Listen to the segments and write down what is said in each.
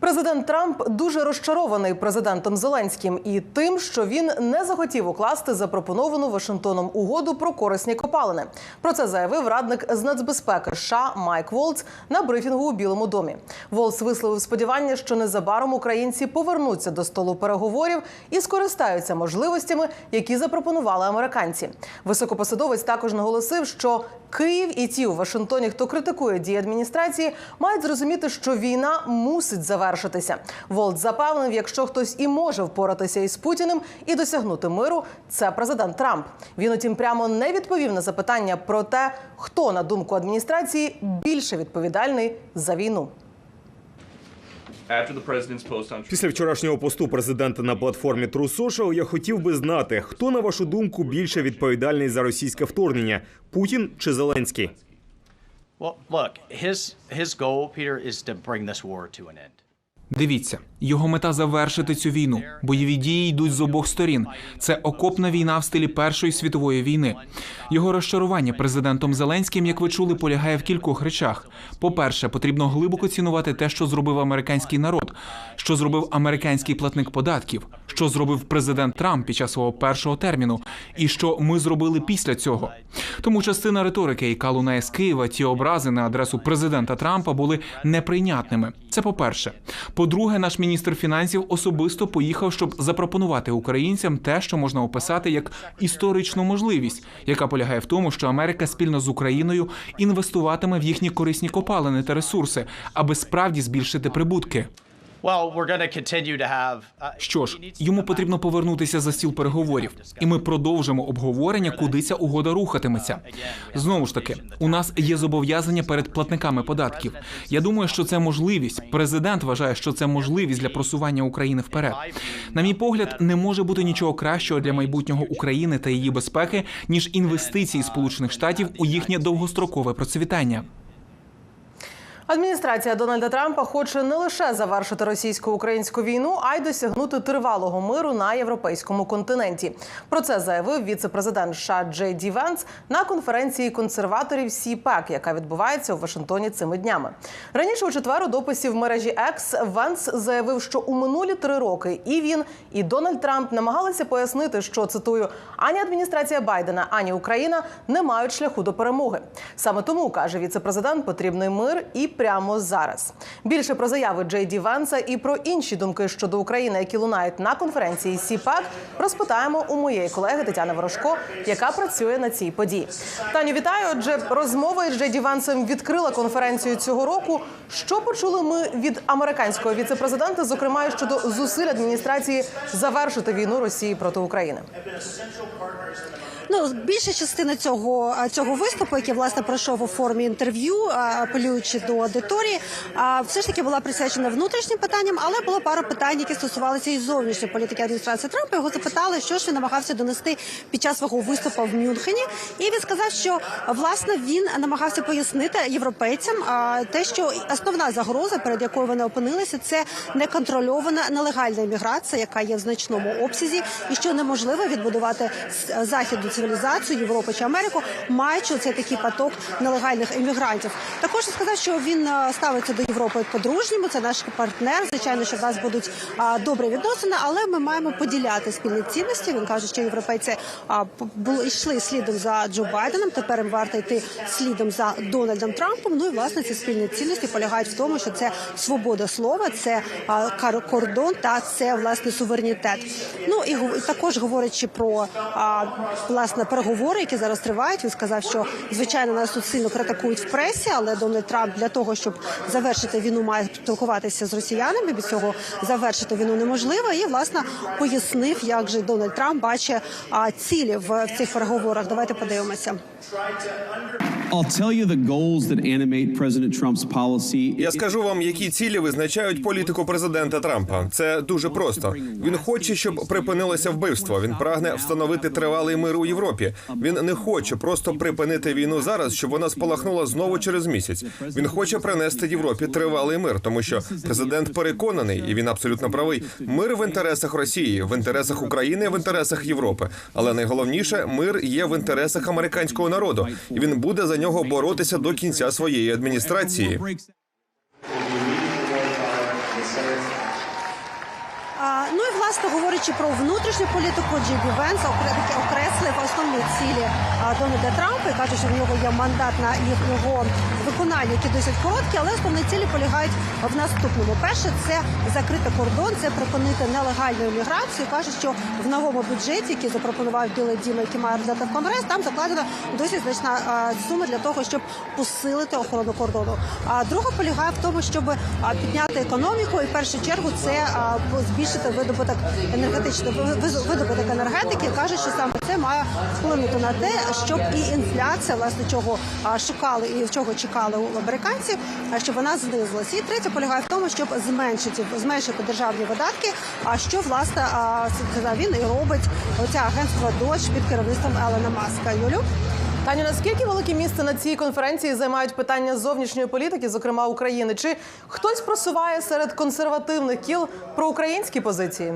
Президент Трамп дуже розчарований президентом Зеленським і тим, що він не захотів укласти запропоновану Вашингтоном угоду про корисні копалини. Про це заявив радник з нацбезпеки США Майк Волц на брифінгу у Білому домі. Волц висловив сподівання, що незабаром українці повернуться до столу переговорів і скористаються можливостями, які запропонували американці. Високопосадовець також наголосив, що Київ і ті у Вашингтоні, хто критикує дії адміністрації, мають зрозуміти, що війна мусить завершитися. Волт запевнив, якщо хтось і може впоратися із Путіним і досягнути миру, це президент Трамп. Він, утім, прямо не відповів на запитання про те, хто на думку адміністрації більше відповідальний за війну. Після вчорашнього посту президента на платформі True Social я хотів би знати, хто на вашу думку більше відповідальний за російське вторгнення: Путін чи Зеленський? Well, look, his his goal, Peter, is to bring this war to an end. Дивіться, його мета завершити цю війну. Бойові дії йдуть з обох сторін. Це окопна війна в стилі Першої світової війни. Його розчарування президентом Зеленським, як ви чули, полягає в кількох речах. По-перше, потрібно глибоко цінувати те, що зробив американський народ, що зробив американський платник податків, що зробив президент Трамп під час свого першого терміну, і що ми зробили після цього. Тому частина риторики, яка лунає з Києва, ті образи на адресу президента Трампа були неприйнятними. Це по-перше. По-друге, наш міністр фінансів особисто поїхав, щоб запропонувати українцям те, що можна описати як історичну можливість, яка полягає в тому, що Америка спільно з Україною інвестуватиме в їхні корисні копалини та ресурси, аби справді збільшити прибутки. Uh, Що ж, йому потрібно повернутися за стіл переговорів, і ми продовжимо обговорення, куди ця угода рухатиметься. Знову ж таки, у нас є зобов'язання перед платниками податків. Я думаю, що це можливість. Президент вважає, що це можливість для просування України вперед. На мій погляд, не може бути нічого кращого для майбутнього України та її безпеки ніж інвестиції Сполучених Штатів у їхнє довгострокове процвітання. Адміністрація Дональда Трампа хоче не лише завершити російсько-українську війну, а й досягнути тривалого миру на європейському континенті. Про це заявив віце-президент США Джей Ді Венс на конференції консерваторів СІПЕК, яка відбувається у Вашингтоні цими днями. Раніше у четвер у дописі в мережі X Венс заявив, що у минулі три роки і він, і Дональд Трамп намагалися пояснити, що цитую ані адміністрація Байдена, ані Україна не мають шляху до перемоги. Саме тому каже віце-президент, потрібний мир і прямо зараз. Більше про заяви Джей Ді Венса і про інші думки щодо України, які лунають на конференції СІПЕК, розпитаємо у моєї колеги Тетяни Ворожко, яка працює на цій події. Таню, вітаю. Отже, розмова із Джей Ді Венсом відкрила конференцію цього року. Що почули ми від американського віце-президента, зокрема щодо зусиль адміністрації завершити війну Росії проти України? Ну, більша частина цього цього виступу, який власне пройшов у формі інтерв'ю, апелюючи до аудиторії, все ж таки була присвячена внутрішнім питанням, але було пара питань, які стосувалися і зовнішньої політики адміністрації Трампа. Його запитали, що ж він намагався донести під час свого виступу в Мюнхені. І він сказав, що власне він намагався пояснити європейцям те, що основна загроза, перед якою вони опинилися, це неконтрольована нелегальна імміграція, яка є в значному обсязі, і що неможливо відбудувати з- західну цивілізацію Європу чи Америку, маючи цей такий поток нелегальних іммігрантів. Також сказав, що він ставиться до Європи по-дружньому. Це наш партнер. Звичайно, що в нас будуть добрі відносини, але ми маємо поділяти спільні цінності. Він каже, що європейці були йшли слідом за Джо Байденом. Тепер їм варто йти слідом за Дональдом Трампом. Ну і власне ці спільні цінності полягають в тому, що це свобода слова, це кордон та це власне суверенітет. Ну і також говорячи про власне переговори, які зараз тривають. Він сказав, що звичайно нас тут сильно критикують в пресі, але Дональд Трамп для того, щоб завершити війну, має спілкуватися з росіянами. Без цього завершити війну неможливо. І власне пояснив, як же Дональд Трамп бачить а, цілі в, в цих переговорах. Давайте подивимося. Я скажу вам, які цілі визначають політику президента Трампа. Це дуже просто. Він хоче, щоб припинилося вбивство. Він прагне встановити тривалий мир у Європі. Він не хоче просто припинити війну зараз, щоб вона спалахнула знову через місяць. Він хоче принести Європі тривалий мир, тому що президент переконаний, і він абсолютно правий. Мир в інтересах Росії, в інтересах України, в інтересах Європи. Але найголовніше, мир є в інтересах американського народу, і він буде за нього боротися до кінця своєї адміністрації. Власне говорячи про внутрішню політику, Джей Ді Венс окреслив основні цілі Дональда Трампа і каже, що в нього є мандат на його виконання, які досить короткі, але основні цілі полягають в наступному. Перше це закрити кордон, це припинити нелегальну імміграцію. каже, що в новому бюджеті, який запропонував Білий Дім, який має роздати в конгрес, там закладена досить значна сума для того, щоб посилити охорону кордону. А друга полягає в тому, щоб підняти економіку, і в першу чергу це збільшити видобуток енергетичний ви- видобуток енергетики. каже, що саме це має вплинути на те, щоб і інфляція, власне, чого шукали і чого чекали у американців, щоб вона знизилася. І третє полягає в тому, щоб зменшити зменшити державні видатки. А що власне він і робить оця агентство Додж під керівництвом Елена Маска. Юлю. Таню, наскільки велике місце на цій конференції займають питання зовнішньої політики, зокрема України? Чи хтось просуває серед консервативних кіл проукраїнські позиції?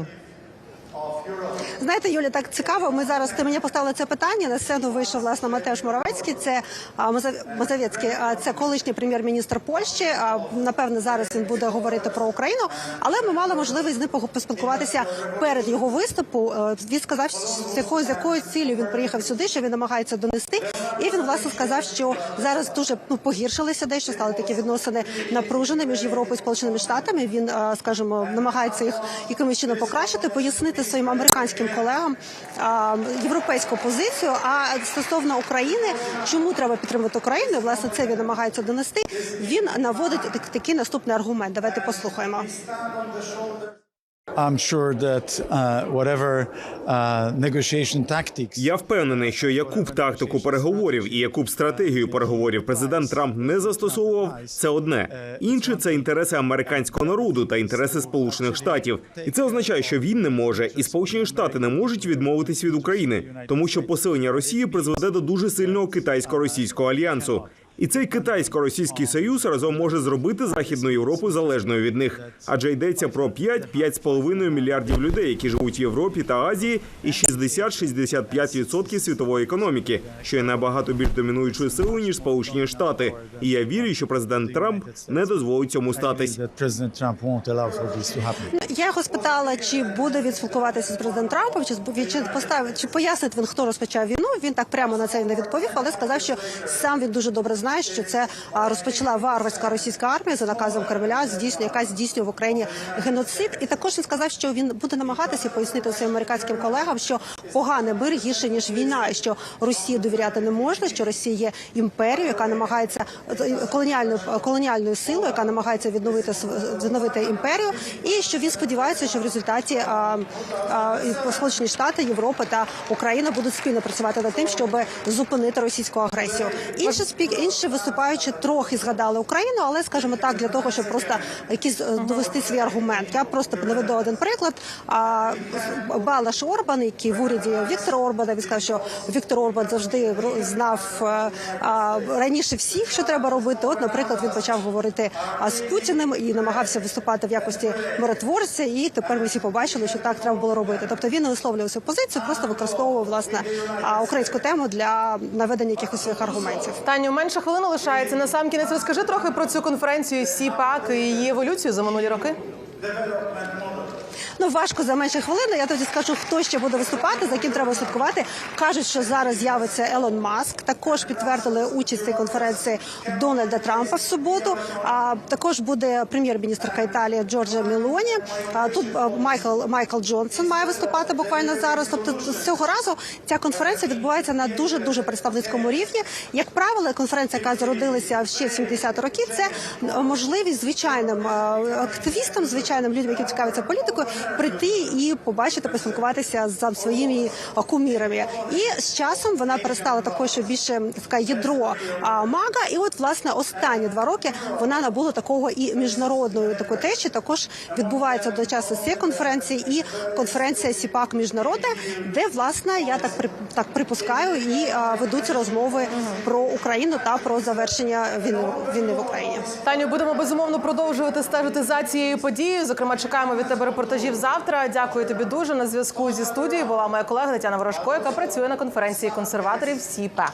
Знаєте, Юля, так цікаво. Ми зараз ти мені поставили це питання. На сцену вийшов власне Матеш Моровецький. Це а, Мазав- Мазовецький, а, це колишній прем'єр-міністр Польщі. Напевне, зараз він буде говорити про Україну. Але ми мали можливість з ним поспілкуватися перед його виступу. Е, Він сказав, з якою з якою цілею він приїхав сюди, що він намагається донести. І він власне сказав, що зараз дуже ну погіршилися дещо, стали такі відносини напружені між Європою і Сполученими Штатами. Він, е, скажімо, намагається їх якимось чином покращити, пояснити своїм американським колегам європейську позицію. А стосовно України, чому треба підтримати Україну? Власне, це він намагається донести. Він наводить такий наступний аргумент. Давайте послухаємо. Uh, uh, Я впевнений, що яку б тактику переговорів і яку б стратегію переговорів президент Трамп не застосовував, це одне. Інше це інтереси американського народу та інтереси Сполучених Штатів. І це означає, що він не може, і Сполучені Штати не можуть відмовитись від України, тому що посилення Росії призведе до дуже сильного китайсько-російського альянсу. І цей китайсько-російський союз разом може зробити західну Європу залежною від них, адже йдеться про 5-5,5 мільярдів людей, які живуть в Європі та Азії, і 60-65% світової економіки, що є набагато більш домінуючою силою ніж Сполучені Штати. І я вірю, що президент Трамп не дозволить цьому статись. Я його спитала, чи буде він спілкуватися з президентом Трампом, чи чи поставить, чи пояснить він, хто розпочав війну. Він так прямо на це не відповів, але сказав, що сам він дуже добре знає, що це розпочала варварська російська армія за наказом Кремля, здійснює яка здійснює в Україні геноцид. І також він сказав, що він буде намагатися пояснити своїм американським колегам, що поганий мир гірше ніж війна, і що Росії довіряти не можна, що Росія є імперією, яка намагається колоніальною колоніальною силою, яка намагається відновити відновити імперію, і що він сподівається, що в результаті а, а, Сполучені Штати, Європа та Україна будуть спільно працювати над тим, щоб зупинити російську агресію. Інші спік інші виступаючи трохи згадали Україну, але скажімо так, для того, щоб просто якісь е, довести свій аргумент. Я просто наведу один приклад. А Балаш Орбан, який в уряді Віктора Орбана, він сказав, що Віктор Орбан завжди знав е, раніше всіх, що треба робити. От, наприклад, він почав говорити з Путіним і намагався виступати в якості миротворця. І тепер ми всі побачили, що так треба було робити. Тобто він не висловлював свою позицію, просто використовував власне українську тему для наведення якихось своїх аргументів. Таню, менше хвилини лишається. На сам кінець розкажи трохи про цю конференцію СІПАК і її еволюцію за минулі роки. Ну важко за менше хвилини. Я тоді скажу, хто ще буде виступати, за ким треба слідкувати. Кажуть, що зараз з'явиться Елон Маск. Також підтвердили участь в конференції Дональда Трампа в суботу. А також буде прем'єр-міністрка Італії Джорджа Мелоні. А тут Майкл Майкл Джонсон має виступати буквально зараз. Тобто з цього разу ця конференція відбувається на дуже дуже представницькому рівні. Як правило, конференція, яка зародилася ще в 70 років, це е, можливість звичайним е, активістам, звичайним людям, які цікавляться політикою, прийти і побачити, поспілкуватися з своїми кумірами. І з часом вона перестала такою, що більше таке ядро мага. І от власне останні два роки вона набула такого і міжнародної такої течі. Також відбувається до часу цієї конференції і конференція Сіпак міжнародна, де власне я так при так припускаю і а, ведуться розмови про Україну та про завершення війни війни в Україні. Таню, будемо безумовно продовжувати стежити за цією подією. Зокрема, чекаємо від тебе репортажів завтра. Дякую тобі дуже. На зв'язку зі студією була моя колега Тетяна Ворожко, яка працює на конференції консерваторів СІПЕК.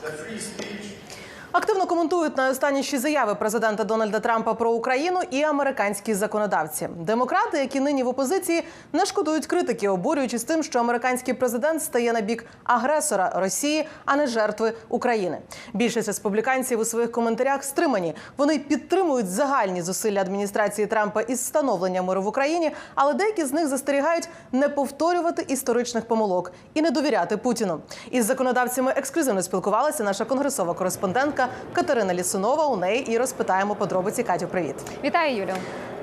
Активно коментують найостанніші заяви президента Дональда Трампа про Україну і американські законодавці. Демократи, які нині в опозиції, не шкодують критики, обурюючись тим, що американський президент стає на бік агресора Росії, а не жертви України. Більшість республіканців у своїх коментарях стримані. Вони підтримують загальні зусилля адміністрації Трампа із встановлення миру в Україні, але деякі з них застерігають не повторювати історичних помилок і не довіряти Путіну. Із законодавцями ексклюзивно спілкувалася наша конгресова кореспондентка Катерина Лісунова. У неї і розпитаємо подробиці. Катю, привіт. Вітаю, Юлю.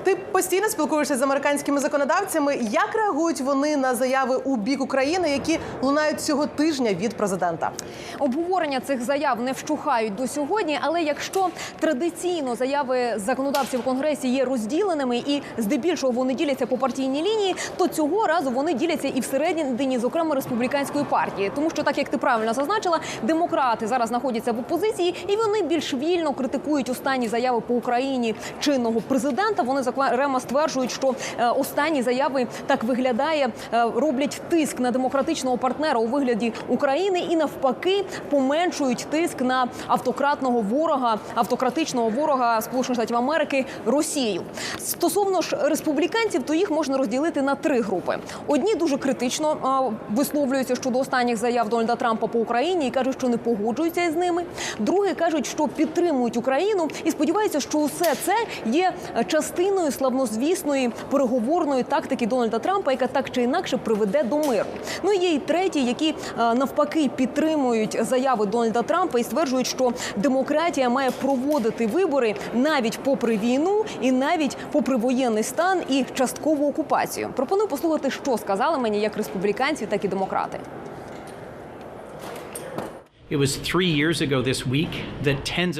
Ти постійно спілкуєшся з американськими законодавцями. Як реагують вони на заяви у бік України, які лунають цього тижня від президента? Обговорення цих заяв не вщухають до сьогодні. Але якщо традиційно заяви законодавців в конгресі є розділеними і здебільшого вони діляться по партійній лінії, то цього разу вони діляться і всередині, зокрема республіканської партії, тому що так як ти правильно зазначила, демократи зараз знаходяться в опозиції, і вони більш вільно критикують останні заяви по Україні чинного президента. Вони зокрема стверджують, що е, останні заяви так виглядає, е, роблять тиск на демократичного партнера у вигляді України і навпаки поменшують тиск на автократного ворога, автократичного ворога Сполучених Штатів Америки Росію. Стосовно ж республіканців, то їх можна розділити на три групи. Одні дуже критично е, висловлюються щодо останніх заяв Дональда Трампа по Україні і кажуть, що не погоджуються із ними. Другі кажуть, що підтримують Україну і сподіваються, що усе це є частиною славнозвісної переговорної тактики Дональда Трампа, яка так чи інакше приведе до миру. Ну є і треті, які е, навпаки підтримують заяви Дональда Трампа і стверджують, що демократія має проводити вибори навіть попри війну і навіть попри воєнний стан і часткову окупацію. Пропоную послухати, що сказали мені як республіканці, так і демократи.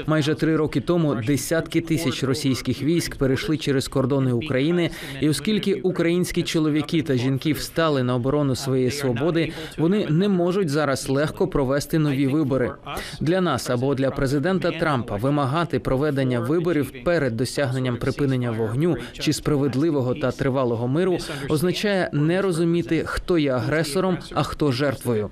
Майже три роки тому десятки тисяч російських військ перейшли через кордони України, і оскільки українські чоловіки та жінки встали на оборону своєї свободи, вони не можуть зараз легко провести нові вибори. Для нас або для президента Трампа вимагати проведення виборів перед досягненням припинення вогню чи справедливого та тривалого миру означає не розуміти, хто є агресором, а хто жертвою.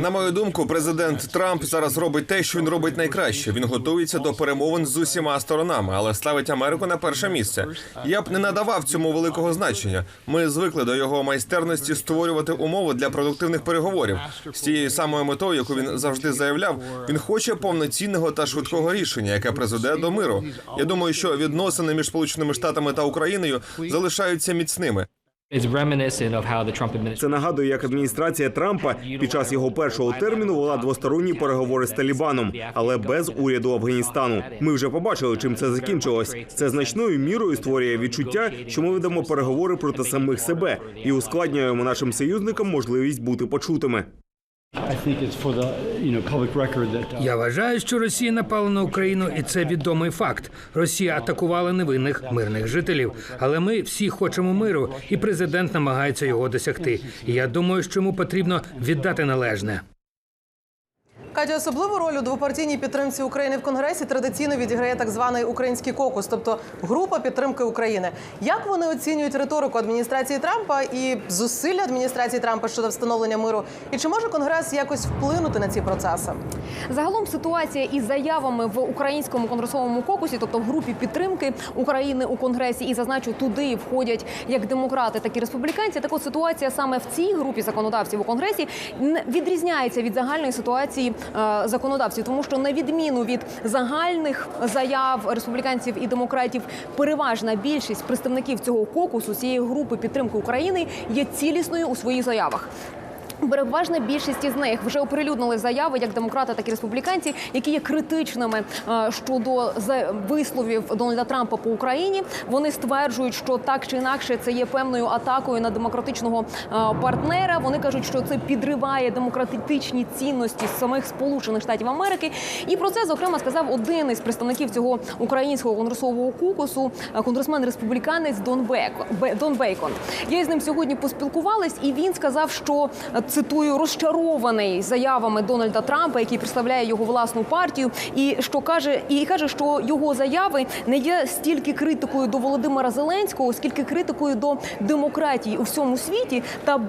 На мою думку, президент Трамп зараз робить те, що він робить найкраще. Він готується до перемовин з усіма сторонами, але ставить Америку на перше місце. Я б не надавав цьому великого значення. Ми звикли до його майстерності створювати умови для продуктивних переговорів з тією самою метою, яку він завжди заявляв. Він хоче повноцінного та швидкого рішення, яке призведе до миру. Я думаю, що відносини між Сполученими Штатами та Україною залишаються міцними. Це нагадує, як адміністрація Трампа під час його першого терміну вела двосторонні переговори з Талібаном, але без уряду Афганістану. Ми вже побачили, чим це закінчилось. Це значною мірою створює відчуття, що ми ведемо переговори проти самих себе і ускладнюємо нашим союзникам можливість бути почутими. Я вважаю, що Росія напала на Україну, і це відомий факт. Росія атакувала невинних мирних жителів. Але ми всі хочемо миру, і президент намагається його досягти. І я думаю, що йому потрібно віддати належне. Катя, особливу роль у двопартійній підтримці України в Конгресі традиційно відіграє так званий український кокус, тобто група підтримки України. Як вони оцінюють риторику адміністрації Трампа і зусилля адміністрації Трампа щодо встановлення миру? І чи може Конгрес якось вплинути на ці процеси? Загалом ситуація із заявами в українському конгресовому кокусі, тобто в групі підтримки України у конгресі, і зазначу, туди входять як демократи, так і республіканці. Так от ситуація саме в цій групі законодавців у конгресі відрізняється від загальної ситуації е, законодавців, тому що на відміну від загальних заяв республіканців і демократів, переважна більшість представників цього кокусу цієї групи підтримки України є цілісною у своїх заявах. Переважна більшість із них вже оприлюднили заяви, як демократи, так і республіканці, які є критичними е, щодо висловів Дональда Трампа по Україні. Вони стверджують, що так чи інакше це є певною атакою на демократичного е, партнера. Вони кажуть, що це підриває демократичні цінності самих Сполучених Штатів Америки. І про це зокрема сказав один із представників цього українського конгресового кукусу, е, конгресмен республіканець Дон Бейкон. Дон Бейкон. Я з ним сьогодні поспілкувалась, і він сказав, що цитую розчарований заявами Дональда Трампа, який представляє його власну партію, і що каже, і каже, що його заяви не є стільки критикою до Володимира Зеленського, скільки критикою до демократії у всьому світі та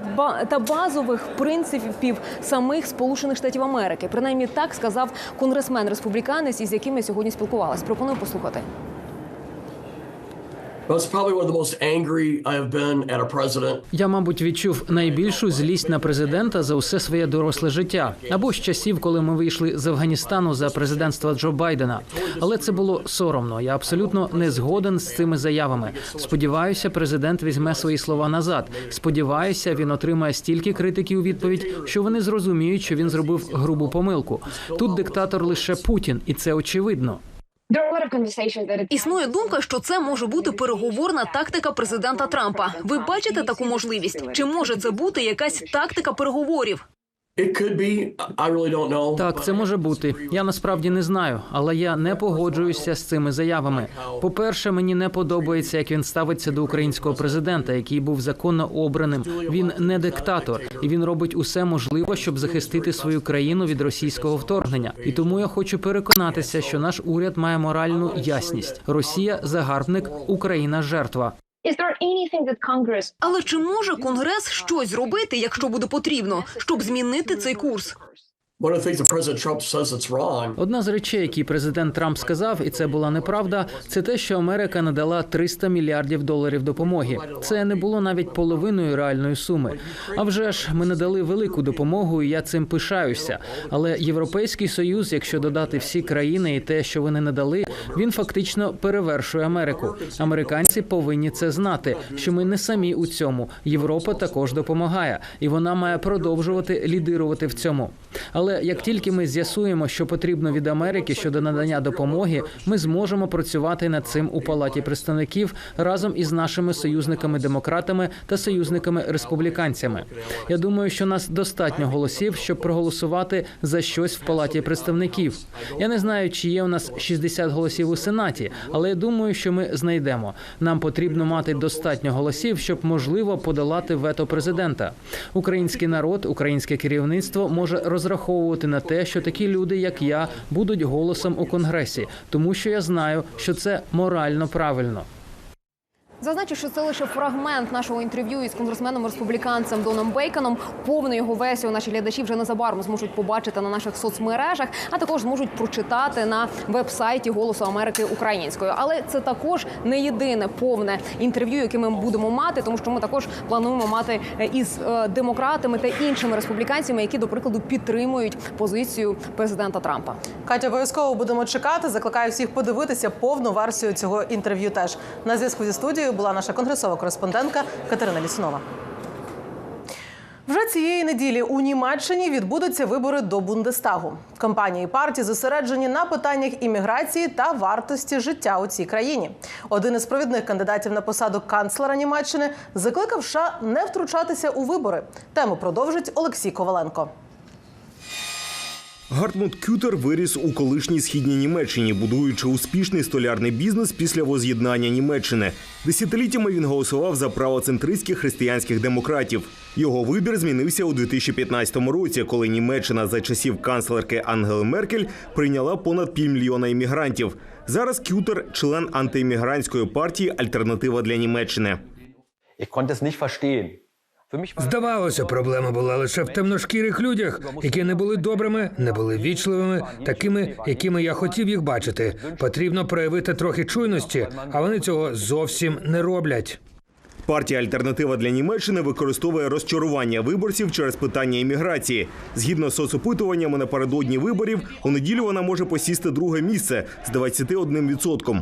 та базових принципів самих Сполучених Штатів Америки. Принаймні так сказав конгресмен республіканець, із яким я сьогодні спілкувалась. Пропоную послухати. Я, мабуть, відчув найбільшу злість на президента за усе своє доросле життя або з часів, коли ми вийшли з Афганістану за президентства Джо Байдена. Але це було соромно. Я абсолютно не згоден з цими заявами. Сподіваюся, президент візьме свої слова назад. Сподіваюся, він отримає стільки критики у відповідь, що вони зрозуміють, що він зробив грубу помилку. Тут диктатор лише Путін, і це очевидно. Існує думка, що це може бути переговорна тактика президента Трампа. Ви бачите таку можливість? Чи може це бути якась тактика переговорів? Так, це може бути. Я насправді не знаю, але я не погоджуюся з цими заявами. По-перше, мені не подобається, як він ставиться до українського президента, який був законно обраним. Він не диктатор, і він робить усе можливе, щоб захистити свою країну від російського вторгнення. І тому я хочу переконатися, що наш уряд має моральну ясність: Росія загарбник, Україна жертва. Але чи може Конгрес щось зробити, якщо буде потрібно, щоб змінити цей курс? Одна з речей, які президент Трамп сказав, і це була неправда, це те, що Америка надала 300 мільярдів доларів допомоги. Це не було навіть половиною реальної суми. А вже ж ми надали велику допомогу, і я цим пишаюся. Але Європейський союз, якщо додати всі країни і те, що вони надали, він фактично перевершує Америку. Американці повинні це знати, що ми не самі у цьому. Європа також допомагає, і вона має продовжувати лідирувати в цьому. Але як тільки ми з'ясуємо, що потрібно від Америки щодо надання допомоги, ми зможемо працювати над цим у палаті представників разом із нашими союзниками-демократами та союзниками-республіканцями. Я думаю, що нас достатньо голосів, щоб проголосувати за щось в палаті представників. Я не знаю, чи є у нас 60 голосів у сенаті, але я думаю, що ми знайдемо. Нам потрібно мати достатньо голосів, щоб можливо подолати вето президента. Український народ, українське керівництво може розраховувати на те, що такі люди, як я, будуть голосом у конгресі, тому що я знаю, що це морально правильно. Зазначу, що це лише фрагмент нашого інтерв'ю із конгресменом республіканцем Доном Бейконом. Повну його версію наші глядачі вже незабаром зможуть побачити на наших соцмережах, а також зможуть прочитати на веб-сайті Голосу Америки українською. Але це також не єдине повне інтерв'ю, яке ми будемо мати, тому що ми також плануємо мати е, із е, демократами та іншими республіканцями, які до прикладу підтримують позицію президента Трампа. Катя, обов'язково будемо чекати. Закликаю всіх подивитися повну версію цього інтерв'ю. Теж на зв'язку зі студією була наша конгресова кореспондентка Катерина Лісунова. Вже цієї неділі у Німеччині відбудуться вибори до Бундестагу. Компанії партії зосереджені на питаннях імміграції та вартості життя у цій країні. Один із провідних кандидатів на посаду канцлера Німеччини закликав США не втручатися у вибори. Тему продовжить Олексій Коваленко. Гартмут Кютер виріс у колишній східній Німеччині, будуючи успішний столярний бізнес після воз'єднання Німеччини. Десятиліттями він голосував за правоцентристських християнських демократів. Його вибір змінився у 2015 році, коли Німеччина за часів канцлерки Ангели Меркель прийняла понад півмільйона іммігрантів. Зараз Кютер член антиіммігрантської партії Альтернатива для Німеччини. Здавалося, проблема була лише в темношкірих людях, які не були добрими, не були вічливими, такими, якими я хотів їх бачити. Потрібно проявити трохи чуйності, а вони цього зовсім не роблять. Партія Альтернатива для Німеччини використовує розчарування виборців через питання імміграції. Згідно з соцопитуваннями напередодні виборів, у неділю вона може посісти друге місце з 21%.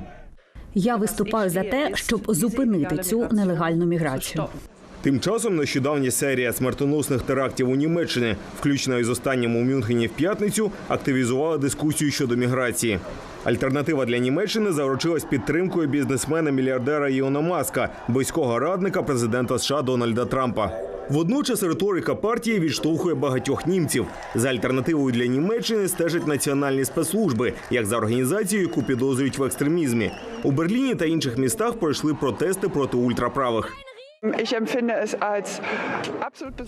Я виступаю за те, щоб зупинити цю нелегальну міграцію. Тим часом нещодавня серія смертоносних терактів у Німеччині, включно із останнім у Мюнхені в п'ятницю, активізувала дискусію щодо міграції. Альтернатива для Німеччини заручилась підтримкою бізнесмена-мільярдера Іона Маска, близького радника президента США Дональда Трампа. Водночас риторика партії відштовхує багатьох німців. За альтернативою для Німеччини стежать національні спецслужби, як за організацією, яку підозрюють в екстремізмі. У Берліні та інших містах пройшли протести проти ультраправих.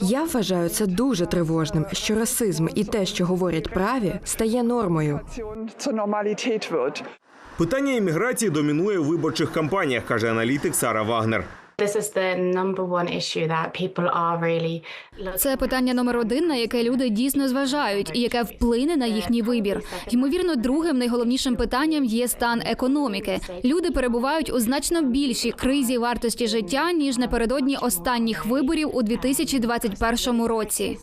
Я вважаю це дуже тривожним, що расизм і те, що говорять праві, стає нормою. Питання імміграції домінує у виборчих кампаніях, каже аналітик Сара Вагнер. Це питання номер один, на яке люди дійсно зважають, і яке вплине на їхній вибір. Ймовірно, другим найголовнішим питанням є стан економіки. Люди перебувають у значно більшій кризі вартості життя ніж напередодні останніх виборів у 2021 році.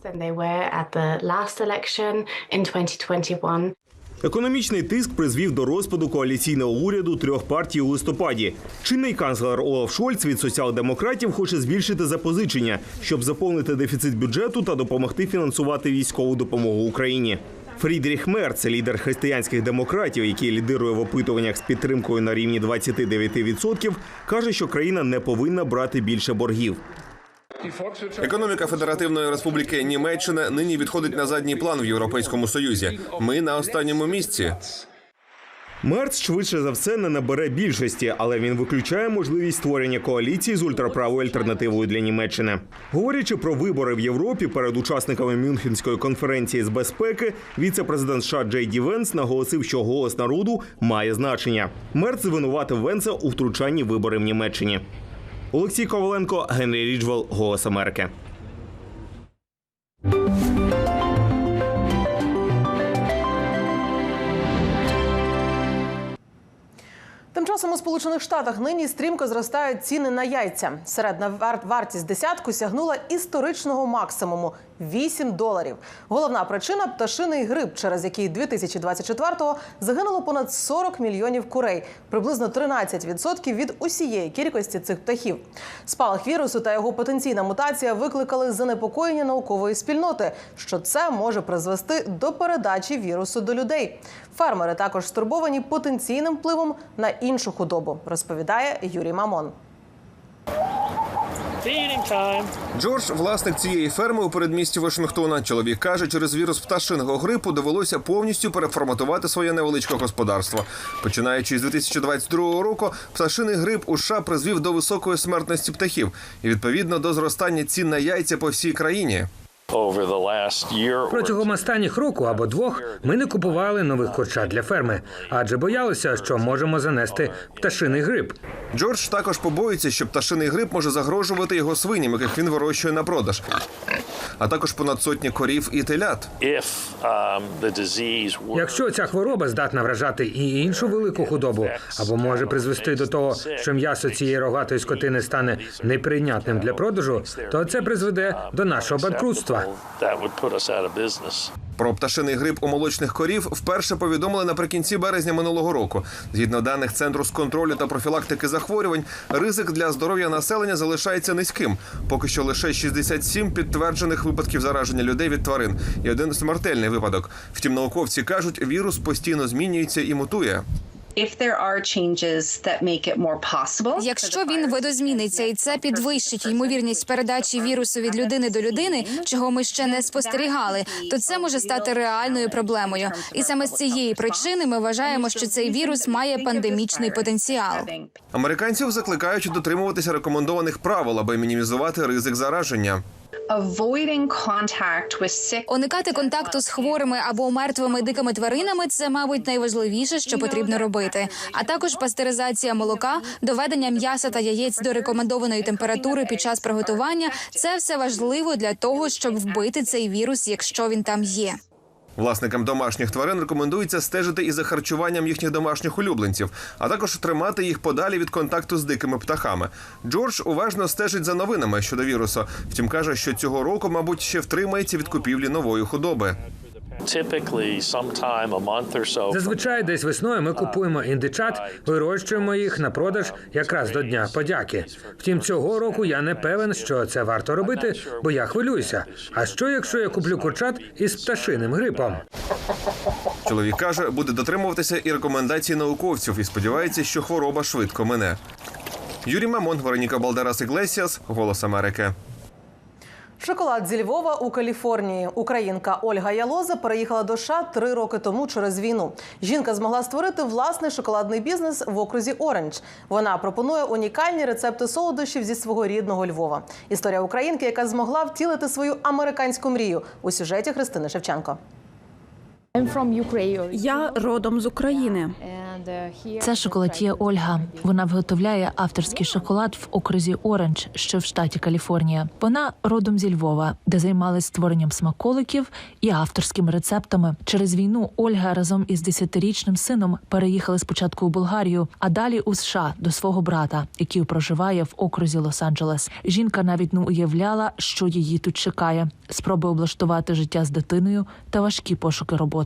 Економічний тиск призвів до розпаду коаліційного уряду трьох партій у листопаді. Чинний канцлер Олаф Шольц від соціал-демократів хоче збільшити запозичення, щоб заповнити дефіцит бюджету та допомогти фінансувати військову допомогу Україні. Фрідріх Мерц, лідер християнських демократів, який лідирує в опитуваннях з підтримкою на рівні 29%, каже, що країна не повинна брати більше боргів. Економіка Федеративної Республіки Німеччина нині відходить на задній план в Європейському Союзі. Ми на останньому місці. Мерц швидше за все не набере більшості, але він виключає можливість створення коаліції з ультраправою альтернативою для Німеччини. Говорячи про вибори в Європі перед учасниками Мюнхенської конференції з безпеки, віце-президент США Джей Ді Венс наголосив, що голос народу має значення. Мерц звинуватив Венса у втручанні вибори в Німеччині. Олексій Коваленко, Генрі Ріджвел, Голос Америки. Тим часом у Сполучених Штатах нині стрімко зростають ціни на яйця. Середна вартість десятку сягнула історичного максимуму 8 доларів. Головна причина пташиний грип, через який 2024-го загинуло понад 40 мільйонів курей, приблизно 13% від усієї кількості цих птахів. Спалах вірусу та його потенційна мутація викликали занепокоєння наукової спільноти, що це може призвести до передачі вірусу до людей. Фермери також стурбовані потенційним впливом на іншу худобу, розповідає Юрій Мамон. Джордж, власник цієї ферми у передмісті Вашингтона. Чоловік каже, через вірус пташиного грипу довелося повністю переформатувати своє невеличке господарство. Починаючи з 2022 року, пташиний грип у США призвів до високої смертності птахів і відповідно до зростання цін на яйця по всій країні. Протягом останніх року або двох ми не купували нових курчат для ферми, адже боялися, що можемо занести пташиний грип. Джордж також побоюється, що пташиний грип може загрожувати його свиням, яких він вирощує на продаж, а також понад сотні корів і телят. Якщо ця хвороба здатна вражати і іншу велику худобу, або може призвести до того, що м'ясо цієї рогатої скотини стане неприйнятним для продажу, то це призведе до нашого банкрутства. Про пташиний грип у молочних корів вперше повідомили наприкінці березня минулого року. Згідно даних центру з контролю та профілактики захворювань, ризик для здоров'я населення залишається низьким. Поки що лише 67 підтверджених випадків зараження людей від тварин і один смертельний випадок. Втім, науковці кажуть, вірус постійно змінюється і мутує. Якщо він видозміниться і це підвищить ймовірність передачі вірусу від людини до людини, чого ми ще не спостерігали, то це може стати реальною проблемою. І саме з цієї причини ми вважаємо, що цей вірус має пандемічний потенціал. Американців закликають дотримуватися рекомендованих правил, аби мінімізувати ризик зараження. Уникати контакту з хворими або мертвими дикими тваринами це, мабуть, найважливіше, що потрібно робити. А також пастеризація молока, доведення м'яса та яєць до рекомендованої температури під час приготування це все важливо для того, щоб вбити цей вірус, якщо він там є. Власникам домашніх тварин рекомендується стежити і за харчуванням їхніх домашніх улюбленців, а також тримати їх подалі від контакту з дикими птахами. Джордж уважно стежить за новинами щодо вірусу. Втім, каже, що цього року, мабуть, ще втримається від купівлі нової худоби. Typically, sometime a month or so. Зазвичай десь весною ми купуємо індичат, вирощуємо їх на продаж якраз до Дня подяки. Втім, цього року я не певен, що це варто робити, бо я хвилююся. А що якщо я куплю курчат із пташиним грипом? Чоловік каже, буде дотримуватися і рекомендацій науковців і сподівається, що хвороба швидко мине. Юрій Мамон, Вероніка Балдерас Іглесіас, Голос Америки. Шоколад зі Львова у Каліфорнії. Українка Ольга Ялоза переїхала до США три роки тому через війну. Жінка змогла створити власний шоколадний бізнес в окрузі Оранж. Вона пропонує унікальні рецепти солодощів зі свого рідного Львова. Історія українки, яка змогла втілити свою американську мрію у сюжеті Христини Шевченко. Я родом з України. Це шоколад'є Ольга. Вона виготовляє авторський шоколад в окрузі Оранж, що в штаті Каліфорнія. Вона родом зі Львова, де займалась створенням смаколиків і авторськими рецептами. Через війну Ольга разом із десятирічним сином переїхали спочатку у Болгарію, а далі у США до свого брата, який проживає в окрузі Лос-Анджелес. Жінка навіть не уявляла, що її тут чекає: спроби облаштувати життя з дитиною та важкі пошуки роботи.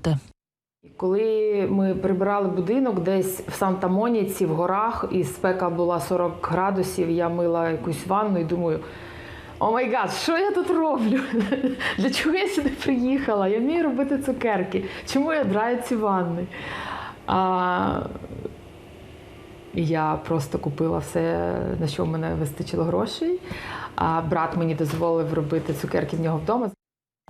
Коли ми прибирали будинок десь в Санта-Моніці, в горах, і спека була 40 градусів, я мила якусь ванну і думаю. О май гад, що я тут роблю? Для чого я сюди приїхала? Я вмію робити цукерки. Чому я драю ці ванни? А, я просто купила все, на що в мене вистачило грошей. А брат мені дозволив робити цукерки в нього вдома.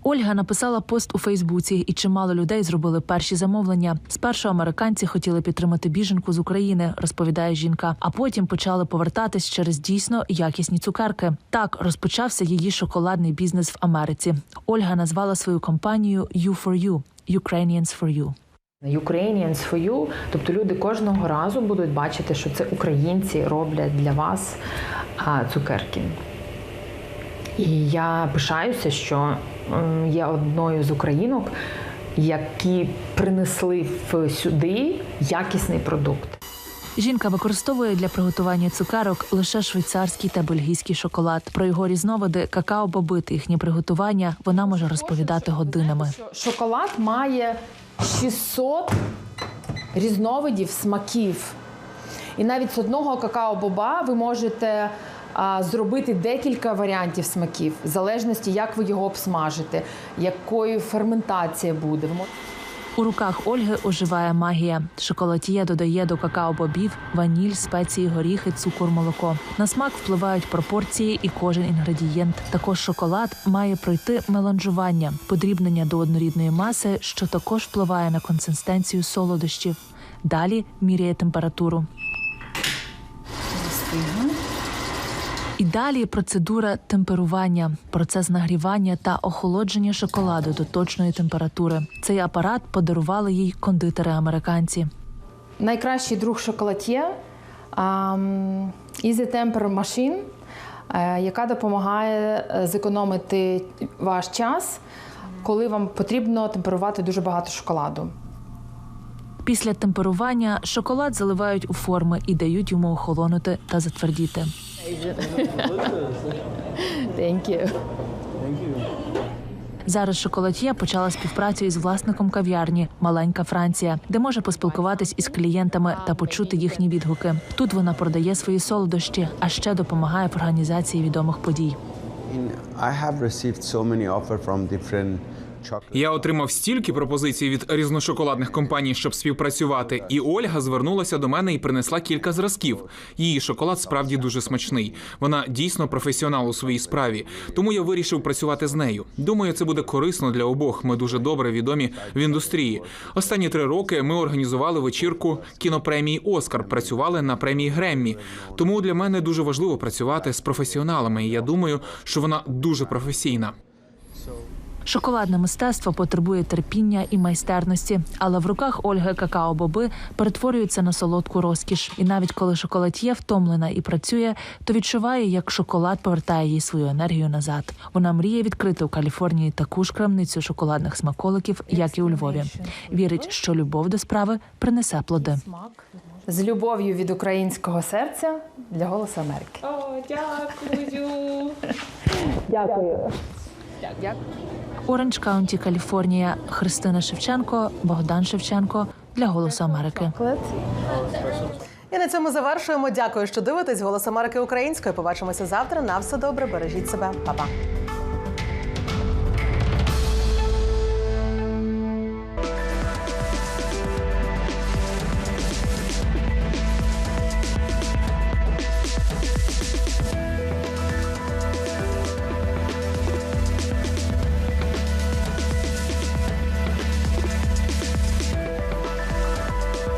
Ольга написала пост у Фейсбуці, і чимало людей зробили перші замовлення. Спершу американці хотіли підтримати біженку з України, розповідає жінка. А потім почали повертатись через дійсно якісні цукерки. Так розпочався її шоколадний бізнес в Америці. Ольга назвала свою компанію U4U – Ukrainians for You. Ukrainians for you, тобто люди кожного разу будуть бачити, що це українці роблять для вас цукерки. І я пишаюся, що є одною з українок, які принесли сюди якісний продукт. Жінка використовує для приготування цукерок лише швейцарський та бельгійський шоколад. Про його різновиди какао-боби та їхні приготування вона може розповідати годинами. Шоколад має 600 різновидів смаків. І навіть з одного какао-боба ви можете зробити декілька варіантів смаків, в залежності, як ви його обсмажите, якою ферментація буде. У руках Ольги оживає магія. Шоколад'є додає до какао-бобів ваніль, спеції, горіхи, цукор, молоко. На смак впливають пропорції і кожен інгредієнт. Також шоколад має пройти меланжування, подрібнення до однорідної маси, що також впливає на консистенцію солодощів. Далі міряє температуру. І далі процедура темперування, процес нагрівання та охолодження шоколаду до точної температури. Цей апарат подарували їй кондитери американці. Найкращий друг шоколад'є Easy Temper Machine, е, яка допомагає е, зекономити ваш час, коли вам потрібно темперувати дуже багато шоколаду. Після темперування шоколад заливають у форми і дають йому охолонути та затвердіти. Thank you. Зараз шоколад'є почала співпрацю із власником кав'ярні Маленька Франція, де може поспілкуватись із клієнтами та почути їхні відгуки. Тут вона продає свої солодощі, а ще допомагає в організації відомих подій. I have received so many offers from different Я отримав стільки пропозицій від різношоколадних компаній, щоб співпрацювати. І Ольга звернулася до мене і принесла кілька зразків. Її шоколад справді дуже смачний. Вона дійсно професіонал у своїй справі. Тому я вирішив працювати з нею. Думаю, це буде корисно для обох. Ми дуже добре відомі в індустрії. Останні три роки ми організували вечірку кінопремії Оскар. Працювали на премії Греммі. Тому для мене дуже важливо працювати з професіоналами. І я думаю, що вона дуже професійна. Шоколадне мистецтво потребує терпіння і майстерності, але в руках Ольги какао-боби перетворюються на солодку розкіш. І навіть коли шоколад'є втомлена і працює, то відчуває, як шоколад повертає їй свою енергію назад. Вона мріє відкрити у Каліфорнії таку ж крамницю шоколадних смаколиків, як і у Львові. Вірить, що любов до справи принесе плоди. З любов'ю від українського серця для Голосу Америки. О, дякую. Дякую. Оранж Каунті, Каліфорнія. Христина Шевченко, Богдан Шевченко для Голосу Америки. І на цьому завершуємо. Дякую, що дивитесь. Голос Америки українською. Побачимося завтра. На все добре. Бережіть себе, Па-па.